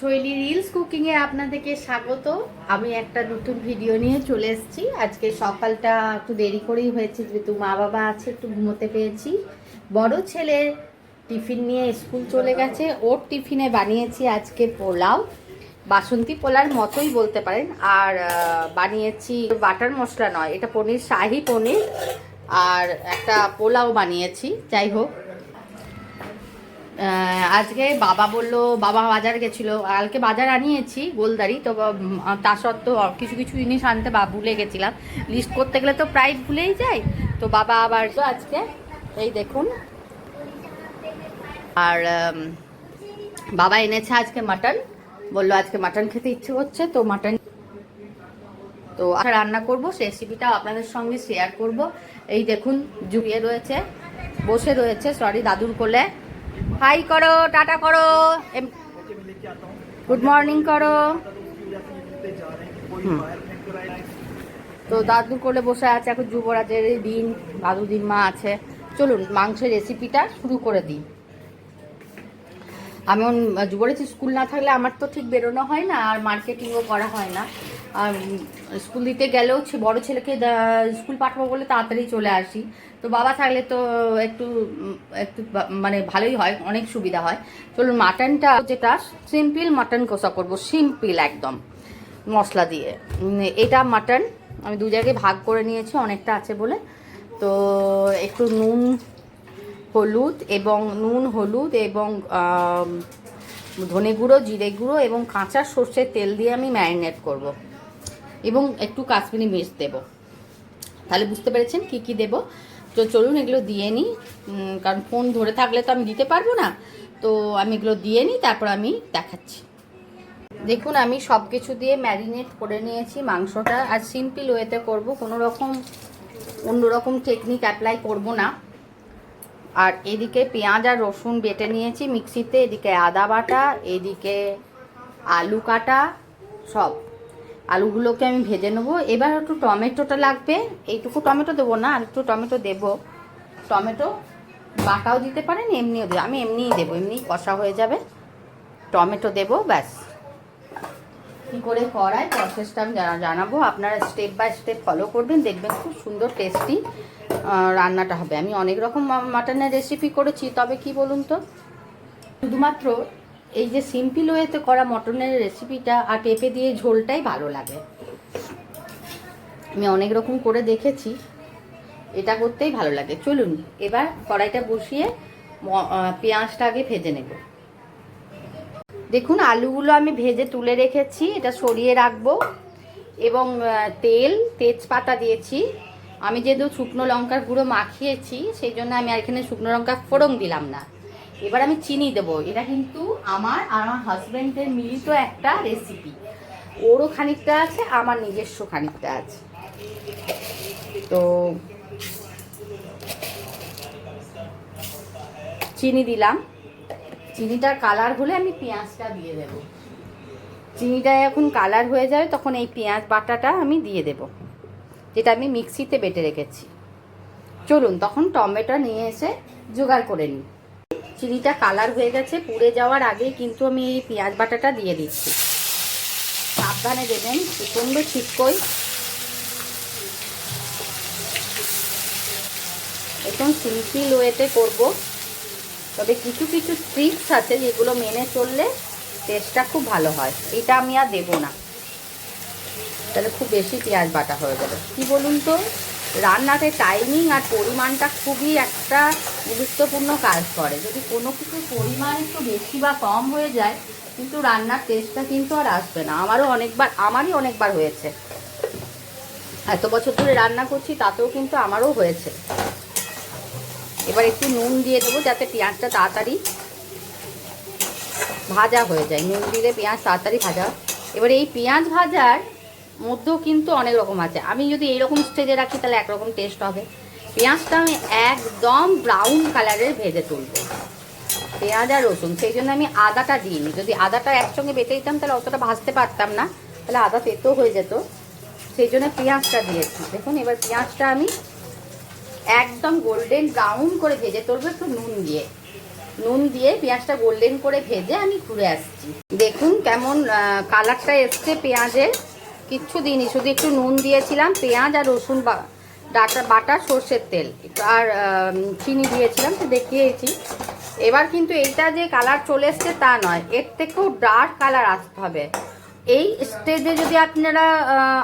শৈলী রিলস কুকিংয়ে আপনাদেরকে স্বাগত। আমি একটা নতুন ভিডিও নিয়ে চলে এসেছি। আজকে সকালটা একটু দেরি করেই হয়েছে, যেহেতু মা বাবা আছে, একটু ঘুমোতে পেয়েছি বড় ছেলে টিফিন নিয়ে স্কুল চলে গেছে। ওর টিফিনে বানিয়েছি আজকে পোলাও। বাসন্তী পোলার মতোই বলতে পারেন। আর বানিয়েছি বাটার মশলা নয়, এটা পনির, শাহি পনির। আর একটা পোলাও বানিয়েছি। যাই হোক আজকে বাবা বলল, বাবা বাজার গেছিল। কালকে বাজার আনিয়েছি, গোলদারি। তো তা সত্ত্বেও কিছু কিছু জিনিস আনতে বা ভুলে গেছিলাম। লিস্ট করতে গেলে তো প্রায় ভুলেই যাই তো বাবা আবার তো আজকে। এই দেখুন। আর বাবা এনেছে আজকে মাটন। বলল, আজকে মাটন খেতে ইচ্ছে করছে, তো মাটন তো রান্না করব। রেসিপিটা আপনাদের সঙ্গে শেয়ার করব। এই দেখুন জুড়িয়ে রয়েছে, বসে রয়েছে সরি দাদুর কোলে। হাই করো টাটা করো। গুড মর্নিং করো। তো দাদুর কোলে বসে আছে এখন যুবরাজের দিন দাদু দিন মা আছে। চলুন মাংসের রেসিপিটা শুরু করে দিই। আমি যুবরাজ স্কুল না থাকলে আমার তো ঠিক বেরোনো হয় না আর মার্কেটিংও করা হয় না। স্কুল দিতে গেলেও বড় ছেলেকে স্কুল পাঠাবো বলে তাড়াতাড়ি চলে আসি। তো বাবা থাকলে তো একটু একটু মানে ভালোই হয়, অনেক সুবিধা হয়। চলুন, মাটনটা যেটা, সিম্পল মাটন কষা করব, সিম্পল একদম, মশলা দিয়ে। এটা মাটন, আমি দু জায়গায় ভাগ করে নিয়েছি, অনেকটা আছে বলে। তো একটু নুন, হলুদ এবং নুন, হলুদ এবং ধনে গুঁড়ো, জিরে গুঁড়ো এবং কাঁচা সর্ষের তেল দিয়ে আমি ম্যারিনেট করব। এবং একটু কাশ্মীরি মির্চ দেব। তাহলে বুঝতে পেরেছেন কি কি দেব? তো চলুন এগুলো দিয়ে নিই। কারণ ফোন ধরে থাকলে তো আমি দিতে পারব না। তো আমি এগুলো দিয়ে নিই, তারপর আমি দেখাচ্ছি। দেখুন, আমি সব কিছু দিয়ে ম্যারিনেট করে নিয়েছি মাংসটা। আর সিম্পল ওয়েতে করব, কোনো রকম অন্যরকম টেকনিক অ্যাপ্লাই করব না। আর এদিকে পেঁয়াজ আর রসুন বেটে নিয়েছি মিক্সিতে। এদিকে আদা বাটা, এদিকে আলু কাটা, সব। আলুগুলোকে আমি ভেজে নেব। এবার একটু টমেটোটা লাগবে। এইটুকু টমেটো দেবো না, আর একটু টমেটো দেবো। টমেটো বাটাও দিতে পারেন, এমনিও দেবো। আমি এমনিই দেবো, এমনি কষা হয়ে যাবে। টমেটো দেবো, ব্যাস। কী করে করায় প্রসেসটা আমি জানা- জানাব। আপনারা স্টেপ বাই স্টেপ ফলো করবেন, দেখবেন খুব সুন্দর টেস্টি রান্নাটা হবে। আমি অনেক রকম মাটনের রেসিপি করেছি, তবে কি বলুন তো? শুধুমাত্র এই যে সিম্পল ওয়েতে করা মটনের রেসিপিটা আর পেঁপে দিয়ে ঝোলটাই ভালো লাগে। আমি অনেক রকম করে দেখেছি। এটা করতেই ভালো লাগে। চলুন, এবার কড়াইটা বসিয়ে পেঁয়াজটা আগে ভেজে নেব। দেখুন, আলুগুলো আমি ভেজে তুলে রেখেছি, এটা সরিয়ে রাখব। এবং তেল, তেজপাতা দিয়েছি। আমি যেহেতু শুকনো লঙ্কার গুঁড়ো মাখিয়েছি, সেই জন্য আমি আর এখানে শুকনো লঙ্কা ফোড়ন দিলাম না। এবার আমি চিনি দেবো। এটা কিন্তু আমার আর আমার হাজব্যান্ডের মিলিত একটা রেসিপি ওরও খানিকটা আছে, আমার নিজস্ব খানিকটা আছে। তো চিনি দিলাম। চিনিটার কালার হলে আমি পেঁয়াজটা দিয়ে দেব। চিনিটা এখন কালার হয়ে যাবে, তখন এই পেঁয়াজ বাটাটা আমি দিয়ে দেব। যেটা আমি মিক্সিতে বেটে রেখেছি। চলুন, তখন টমেটো নিয়ে এসে জোগাড় করে নিই। চিনিটা কালার হয়ে গেছে, পুড়ে যাওয়ার আগে কিন্তু আমি এই পেঁয়াজ বাটাটা দিয়ে দিচ্ছি। সাবধানে দেবেন, প্রচণ্ড ছিটকই একদম সিম্পল ওয়েতে করব। তবে কিছু কিছু ট্রিক্স আছে যেগুলো মেনে চললে টেস্টটা খুব ভালো হয়। এটা আমি আর দেবো না। তাহলে খুব বেশি পেঁয়াজ বাটা হয়ে যাবে। কি বলুন তো? রান্নাতে টাইমিং আর পরিমাণটা খুবই একটা গুরুত্বপূর্ণ কাজ করে। যদি কোনো কিছুর পরিমাণ একটু বেশি বা কম হয়ে যায়, কিন্তু রান্নার টেস্টটা কিন্তু আর আসবে না। আমারও অনেকবার, আমারই অনেকবার হয়েছে। এত বছর ধরে রান্না করছি, তাতেও কিন্তু আমারও হয়েছে। এবার একটু নুন দিয়ে দেবো যাতে পেঁয়াজটা তাড়াতাড়ি ভাজা হয়ে যায়। নুন দিলে পেঁয়াজ তাড়াতাড়ি ভাজা এবার এই পেঁয়াজ ভাজার মধ্যেও কিন্তু অনেক রকম আছে। আমি যদি এইরকম স্টেজে রাখি, তাহলে একরকম টেস্ট হবে। পেঁয়াজটা আমি একদম ব্রাউন কালারের ভেজে তুলব। পেঁয়াজ আর রসুন, সেই জন্য আমি আদাটা দিইনি। যদি আদাটা একসঙ্গে বেটে দিতাম, তাহলে অতটা ভাজতে পারতাম না। তাহলে আদা তেতো হয়ে যেত। সেই জন্য পেঁয়াজটা দিয়েছি। দেখুন, এবার পেঁয়াজটা আমি একদম গোল্ডেন ব্রাউন করে ভেজে তুলবো, একটু নুন দিয়ে। নুন দিয়ে পেঁয়াজটা গোল্ডেন করে ভেজে আমি ঘুরে আসছি। দেখুন কেমন কালারটা এসছে পেঁয়াজের। কিচ্ছু দিইনি, শুধু একটু নুন দিয়েছিলাম, পেঁয়াজ আর রসুন বা- ডাটা, বাটা, সর্ষের তেল। আর চিনি দিয়েছিলাম, তো দেখিয়েছি। এবার কিন্তু এইটা যে কালার চলে এসছে তা নয়, এর থেকেও ডার্ক কালার আসতে হবে। এই স্টেজে যদি আপনারা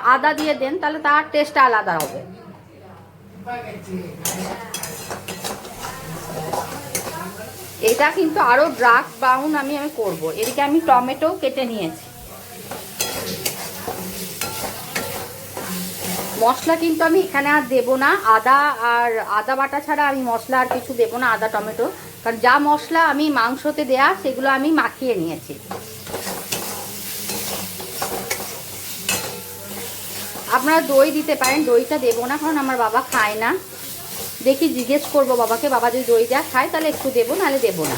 আদা দিয়ে দেন, তাহলে তার টেস্টটা আলাদা হবে। এটা কিন্তু আরও ডার্ক ব্রাউন আমি আমি করব। এদিকে আমি টমেটো কেটে নিয়েছি। মশলা কিন্তু আমি এখানে আর দেবো না। আদা আর আদা বাটা ছাড়া আমি মশলা আর কিছু দেবো না, আদা, টমেটো। কারণ যা মশলা আমি মাংসতে দেয়া, সেগুলো আমি মাখিয়ে নিয়েছি। আপনারা দই দিতে পারেন, দইটা দেবো না, কারণ আমার বাবা খায় না। দেখি জিজ্ঞেস করব বাবাকে, বাবা যদি দই দেওয়া খায়, তাহলে একটু দেবো, নাহলে দেবো না।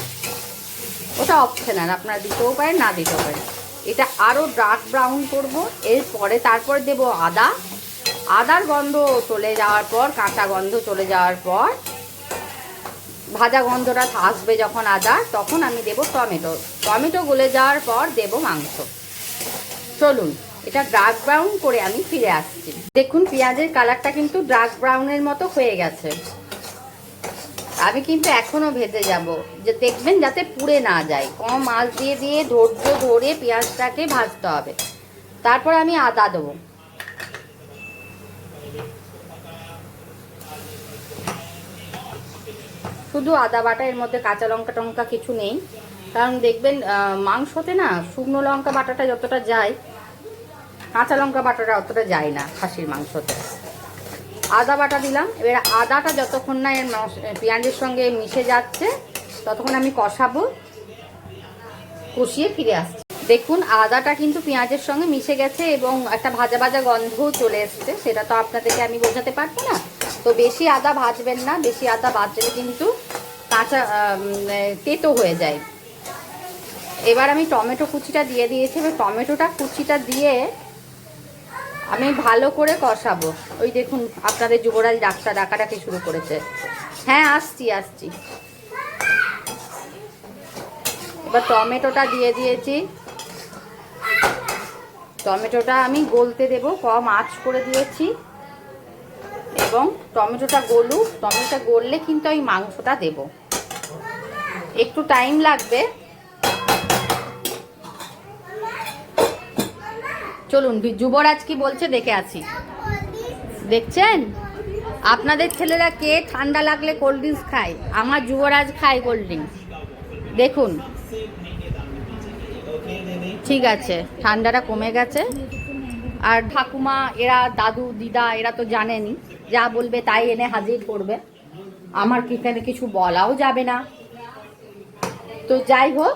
ওটা অপশনাল আপনারা দিতেও পারেন, না দিতেও পারেন। এটা আরও ডার্ক ব্রাউন করব, এরপরে তারপর দেব আদা। আদার গন্ধ চলে যাওয়ার পর, কাঁচা গন্ধ চলে যাওয়ার পর, ভাজা গন্ধটা আসবে যখন আদা তখন আমি দেব টমেটো। টমেটো গলে যাওয়ার পর দেব মাংস। চলুন, এটা ডার্ক ব্রাউন করে আমি ফিরে আসছি। দেখুন, পেঁয়াজের কালারটা কিন্তু ডার্ক ব্রাউনের মতো হয়ে গেছে। আমি কিন্তু এখনও ভেজে যাব। যে দেখবেন যাতে পুড়ে না যায়। কম মাছ দিয়ে দিয়ে ধৈর্য ধরে পেঁয়াজটাকে ভাজতে হবে। তারপর আমি আদা দেবো। শুধু আদা বাটা, এর মধ্যে কাঁচা লঙ্কা টঙ্কা কিছু নেই। কারণ দেখবেন মাংসতে না, শুকনো লঙ্কা বাটাটা যতটা যায়, কাঁচা লঙ্কা বাটাটা অতটা যায় না খাসির মাংসতে। আদা বাটা দিলাম, এবার আদাটা যতক্ষণ না এর পেঁয়াজের সঙ্গে মিশে যাচ্ছে, ততক্ষণ আমি কষাবো, কষিয়ে ফিরে আসছি। দেখুন, আদাটা কিন্তু পেঁয়াজের সঙ্গে মিশে গেছে এবং একটা ভাজা ভাজা গন্ধও চলে এসছে, সেটা তো আপনাদেরকে আমি বোঝাতে পারব না। তো বেশি আদা ভাজবেন না, বেশি আদা ভাজলে কিন্তু কাঁচা তেতো হয়ে যায়। এবার আমি টমেটো কুচিটা দিয়ে দিয়েছি। এবার টমেটোটা কুচিটা দিয়ে আমি ভালো করে কষাবো। ওই দেখুন, আপনাদের যুবরাজ ডাক্তার ডাকাডাকি শুরু করেছে। হ্যাঁ আসছি আসছি। এবার টমেটোটা দিয়ে দিয়েছি। টমেটোটা আমি গলতে দেব, কম আঁচ করে দিয়েছি। এবং টমেটোটা গলুক টমেটোটা গললে কিন্তু আমি মাংসটা দেব। একটু টাইম লাগবে। চলুন যুবরাজ কি বলছে দেখে আছি দেখছেন? আপনাদের ছেলেরা কে ঠান্ডা লাগলে কোল্ড ড্রিঙ্কস খায়? আমার যুবরাজ খায় কোল্ড ড্রিঙ্কস দেখুন। ঠিক আছে, ঠান্ডাটা কমে গেছে। আর ঠাকুমা, এরা দাদু, দিদা, এরা তো জানেনি যা বলবে তাই এনে হাজির করবে। আমার এখানে কিছু বলাও যাবে না। তো যাই হোক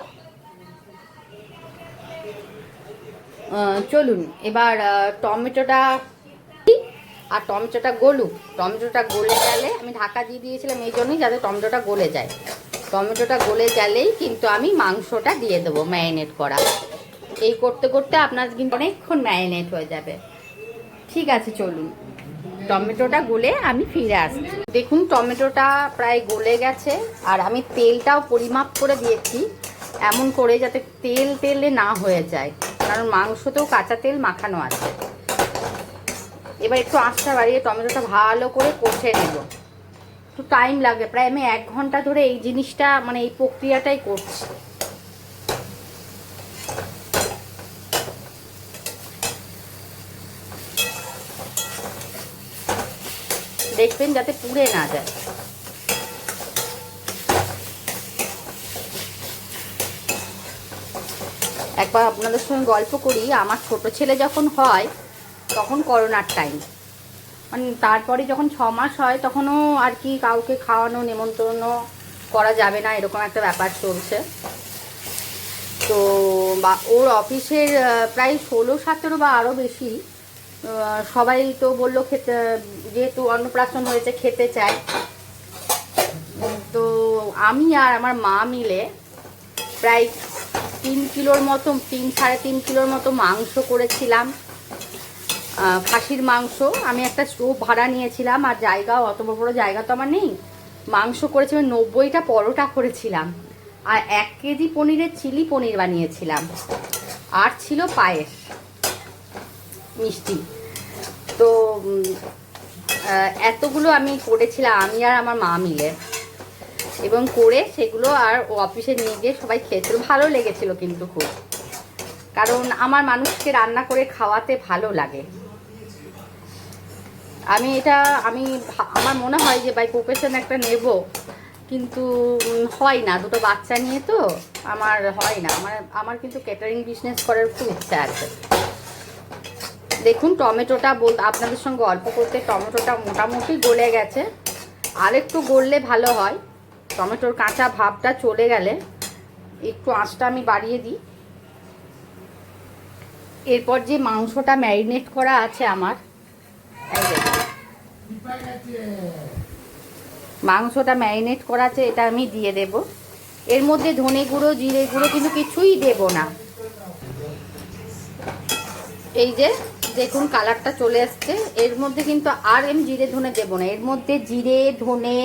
চলুন, এবার টমেটোটা আর টমেটোটা গলুক। টমেটোটা গলে গেলে আমি ঢাকা দিয়ে দিয়েছিলাম এই জন্যই যাতে টমেটোটা গলে যায়। টমেটোটা গলে গেলেই কিন্তু আমি মাংসটা দিয়ে দেবো ম্যারিনেট করা। এই করতে করতে আপনার কিন্তু অনেকক্ষণ ম্যারিনেট হয়ে যাবে। ঠিক আছে, চলুন। টমেটোটা গলে আমি ফিরে আসছি। দেখুন, টমেটোটা প্রায় গলে গেছে আর আমি তেলটাও পরিমাপ করে দিয়েছি এমন করে যাতে তেল তেলে না হয়ে যায়, কারণ মাংসতেও কাঁচা তেল মাখানো আছে। এবার একটু আঁচটা বাড়িয়ে টমেটোটা ভালো করে কষে নেব। একটু টাইম লাগবে প্রায় আমি এক ঘণ্টা ধরে এই জিনিসটা মানে এই প্রক্রিয়াটাই করছি। দেখবেন যাতে পুড়ে না যায়। একবার আপনাদের সঙ্গে গল্প করি, আমার ছোট ছেলে যখন হয়, তখন করোনার টাইম মানে তারপরে যখন ছ মাস হয়, তখনও আর কি কাউকে খাওয়ানো, নেমন্তন্ন করা যাবে না, এরকম একটা ব্যাপার চলছে। তো বা, ওর অফিসের প্রায় ষোলো, সতেরো বা আরও বেশি সবাই তো বলল খেতে যেহেতু অন্নপ্রাশন হয়েছে খেতে উম, তো আমি আর আমার মা মিলে প্রায় তিন কিলোর মতো তিন সাড়ে তিন কিলোর মতো মাংস করেছিলাম। খাসির মাংস। আমি একটা স্টোভ ভাড়া নিয়েছিলাম আর জায়গাও অত বড় বড় জায়গা তো আমার নেই। মাংস করেছিলাম নব্বইটা পরোটা করেছিলাম। আর এক কেজি পনিরের চিলি পনির বানিয়েছিলাম। আর ছিল পায়েস। মিষ্টি। তো এতগুলো আমি করেছিলাম, আমি আর আমার মা মিলে। এবং করে সেগুলো আর অফিসে নিয়ে গিয়ে সবাই খেয়েছিল। ভালো লেগেছিল কিন্তু খুব। কারণ আমার মানুষকে রান্না করে খাওয়াতে ভালো লাগে। আমি এটা, আমি আমার মনে হয় যে বাই প্রফেশন একটা নেব। কিন্তু হয় না। দুটো বাচ্চা নিয়ে তো আমার হয় না। আমার আমার কিন্তু ক্যাটারিং বিজনেস করার খুব ইচ্ছা আছে। দেখুন, টমেটোটা বল আপনাদের সঙ্গে অল্প করতে টমেটোটা মোটামুটি গলে গেছে। আর একটু গললে ভালো হয়। টমেটোর কাঁচা ভাবটা চলে গেলে একটু আঁচটা আমি বাড়িয়ে দিই। এরপর যে মাংসটা ম্যারিনেট করা আছে আমার মাংসটা ম্যারিনেট করা আছে, এটা আমি দিয়ে দেব। এর মধ্যে ধনে গুঁড়ো, জিরে গুঁড়ো কিন্তু কিছুই দেব না। এই যে দেখুন, কালারটা চলে আসছে। এর মধ্যে কিন্তু আর আমি জিরে ধনে দেবো না। এর মধ্যে জিরে, ধনে,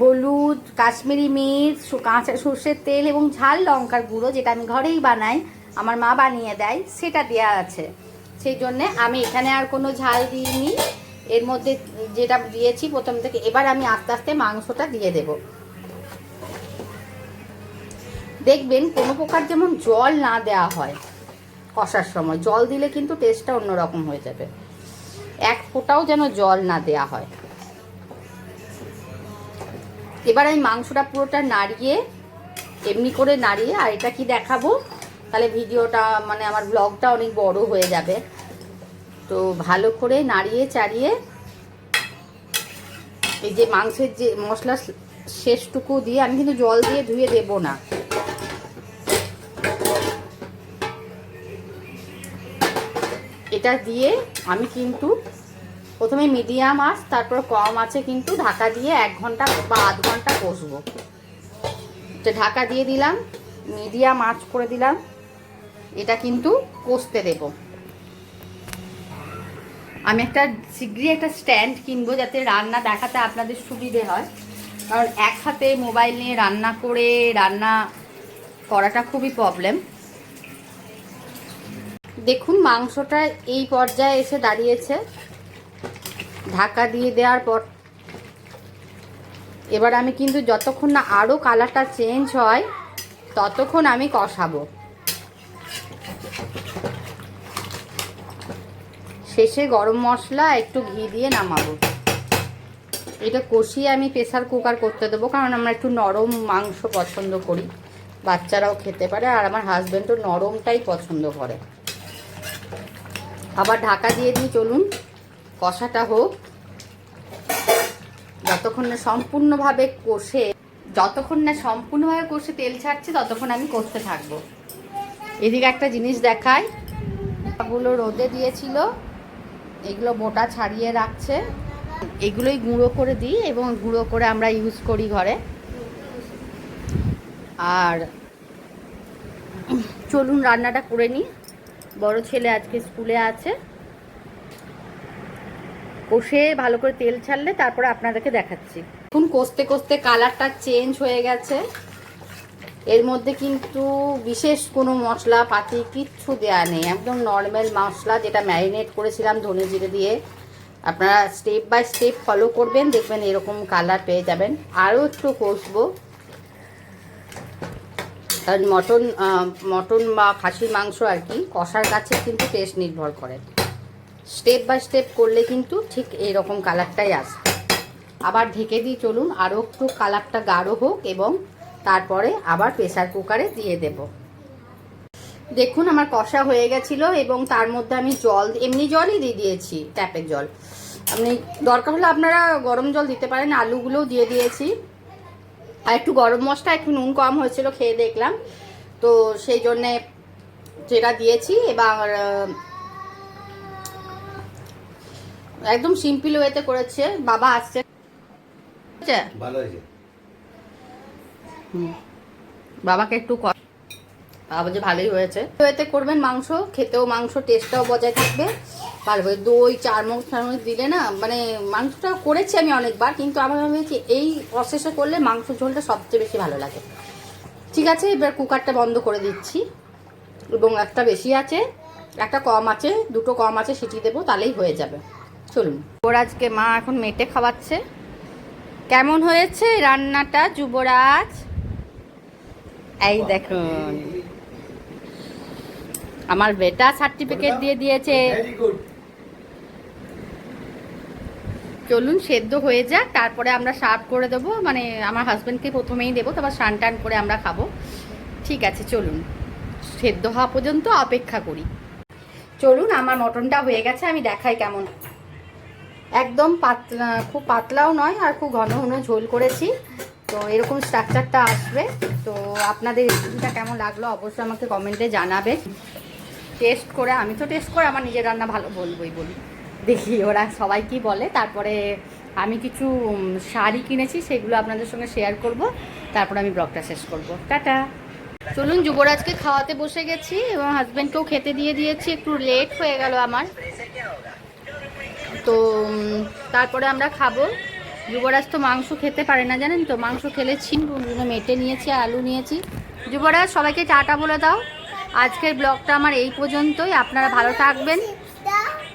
হলুদ, কাশ্মীরি মির্চ কাঁচা সর্ষের তেল এবং ঝাল লঙ্কার গুঁড়ো যেটা আমি ঘরেই বানাই, আমার মা বানিয়ে দেয়, সেটা দেওয়া আছে। সেই জন্যে আমি এখানে আর কোনো ঝাল দিইনি। এর মধ্যে যেটা দিয়েছি প্রথম থেকে, এবার আমি আস্তে আস্তে মাংসটা দিয়ে দেব। দেখবেন কোনো প্রকার যেমন জল না দেওয়া হয়। কষার সময়। জল দিলে কিন্তু টেস্টটা অন্যরকম হয়ে যাবে। এক ফোঁটাও যেন জল না দেয়া হয়। এবার আমি মাংসটা পুরোটা নাড়িয়ে, এমনি করে নাড়িয়ে, আর এটা কি দেখাবো? তাহলে ভিডিওটা মানে আমার ব্লগটা অনেক বড় হয়ে যাবে। তো ভালো করে নাড়িয়ে চাড়িয়ে, এই যে মাংসের যে মশলা শেষটুকু দিয়ে, আমি কিন্তু জল দিয়ে ধুয়ে দেবো না। এটা দিয়ে আমি কিন্তু প্রথমে মিডিয়াম আঁচ, তারপর কম আছে কিন্তু ঢাকা দিয়ে এক ঘণ্টা বা আধ ঘণ্টা কষবো। ঢাকা দিয়ে দিলাম, মিডিয়াম আঁচ করে দিলাম, এটা কিন্তু কষতে দেব। আমি একটা শীঘ্রই একটা স্ট্যান্ড কিনবো যাতে রান্না দেখাতে আপনাদের সুবিধে হয়। কারণ এক হাতে মোবাইল নিয়ে রান্না করে রান্না করাটা খুবই প্রবলেম। দেখুন, মাংসটা এই পর্যায়ে এসে দাঁড়িয়েছে। ঢাকা দিয়ে দেওয়ার পর এবার আমি কিন্তু যতক্ষণ না আরও কালারটা চেঞ্জ হয়, ততক্ষণ আমি কষাবো। শেষে গরম মশলা, একটু ঘি দিয়ে নামাবো। এটা কষিয়ে আমি প্রেসার কুকার করতে দেবো, কারণ আমরা একটু নরম মাংস পছন্দ করি। বাচ্চারাও খেতে পারে, আর আমার হাজব্যান্ডও নরমটাই পছন্দ করে। আবার ঢাকা দিয়ে দিই, চলুন। কষাটা হোক। যতক্ষণ না সম্পূর্ণভাবে কষে, যতক্ষণ না সম্পূর্ণভাবে কষে তেল ছাড়ছে, ততক্ষণ আমি কষতে থাকব। এদিকে একটা জিনিস দেখাই। গুলো রোদে দিয়েছিল, এগুলো বোটা ছাড়িয়ে রাখছে। এগুলোই গুঁড়ো করে দিই এবং গুঁড়ো করে আমরা ইউজ করি ঘরে। আর চলুন রান্নাটা করে নিই। বড় ছেলে আজকে স্কুলে আছে। কষে ভালো করে তেল ছাড়লে তারপরে আপনাদেরকে দেখাচ্ছি। এখন কষতে কষতে কালারটা চেঞ্জ হয়ে গেছে। এর মধ্যে কিন্তু বিশেষ কোনো মশলা পাতি কিচ্ছু দেওয়া নেই। একদম নর্মাল মশলা যেটা ম্যারিনেট করেছিলাম ধনে জিরে দিয়ে। আপনারা স্টেপ বাই স্টেপ ফলো করবেন, দেখবেন এরকম কালার পেয়ে যাবেন। আরও একটু কষবো। মটন মটন বা খাসির মাংস আর কি, কষার কাছে কিন্তু টেস্ট নির্ভর করে। স্টেপ বাই স্টেপ করলে কিন্তু ঠিক এইরকম কালারটাই আসবে আবার ঢেকে দিয়ে চলুন আরও একটু কালারটা গাঢ় হোক এবং তারপরে আবার প্রেসার কুকারে দিয়ে দেব। দেখুন, আমার কষা হয়ে গেছিল এবং তার মধ্যে আমি জল, এমনি জলই দিয়ে দিয়েছি ট্যাপের জল। আপনি দরকার হলে আপনারা গরম জল দিতে পারেন, আলুগুলোও দিয়ে দিয়েছি। আর একটু গরম মশলা একটু নুন কম হয়েছিল খেয়ে দেখলাম। তো সেই জন্যে যেটা দিয়েছি এবার একদম সিম্পল ওয়েতে করেছে। বাবা আসছে। বাবাকে একটু বাবা যে ভালোই হয়েছে। করবেন মাংস খেতেও মাংস টেস্টটাও বজায় থাকবে। করে দই চারমচ চারমচ দিলে না মানে মাংসটা করেছি আমি অনেকবার কিন্তু আমার ভেবেছি এই প্রসেসে করলে মাংস ঝোলটা সবচেয়ে বেশি ভালো লাগে। ঠিক আছে এবার কুকারটা বন্ধ করে দিচ্ছি। এবং একটা বেশি আছে একটা কম আছে দুটো কম আছে সেটি দেবো তাহলেই হয়ে যাবে। চলুন। যুবরাজকে মা এখন মেটে খাওয়াচ্ছে। কেমন হয়েছে রান্নাটা যুবরাজ? এই দেখুন। আমার বেটা সার্টিফিকেট দিয়ে দিয়েছে ভেরি গুড চলুন, সেদ্ধ হয়ে যাক, তারপরে আমরা সার্ভ করে দেবো। মানে আমার হাজব্যান্ডকে প্রথমেই দেবো, তারপর স্নান টান করে আমরা খাব। ঠিক আছে, চলুন। সেদ্ধ হওয়া পর্যন্ত অপেক্ষা করি। চলুন, আমার মটনটা হয়ে গেছে, আমি দেখাই কেমন। একদম পাতলা, খুব পাতলাও নয়, আর খুব ঘন ঘন ঝোল করেছি। তো এরকম স্ট্রাকচারটা আসবে। তো আপনাদের রেসিপিটা কেমন লাগল অবশ্যই আমাকে কমেন্টে জানাবেন। টেস্ট করে, আমি তো টেস্ট করে আমার নিজের রান্না ভালো বলবোই বলি দেখি ওরা সবাই কি বলে। তারপরে আমি কিছু শাড়ি কিনেছি, সেগুলো আপনাদের সঙ্গে শেয়ার করব। তারপরে আমি ব্লগটা শেষ করব। টাটা। চলুন, যুবরাজকে খাওয়াতে বসে গেছি এবং হাজব্যান্ডকেও খেতে দিয়ে দিয়েছি। একটু লেট হয়ে গেল আমার। তো তারপরে আমরা খাব। যুবরাজ তো মাংস খেতে পারে না, জানেন তো? মাংস খেলে ছিনব ওই মেটে নিয়েছি, আলু নিয়েছি। যুবরাজ, সবাইকে টাটা বলে দাও। আজকের ব্লগটা আমার এই পর্যন্তই। আপনারা ভালো থাকবেন।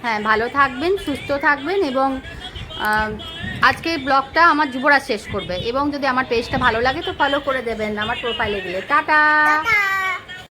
হ্যাঁ ভালো থাকবেন, সুস্থ থাকবেন এবং আজকে ব্লগটা আমার যুবরাজ শেষ করবে এবং যদি আমার পেজটা ভালো লাগে তো ফলো করে দেবেন আমার প্রোফাইলে গেলে। টাটা!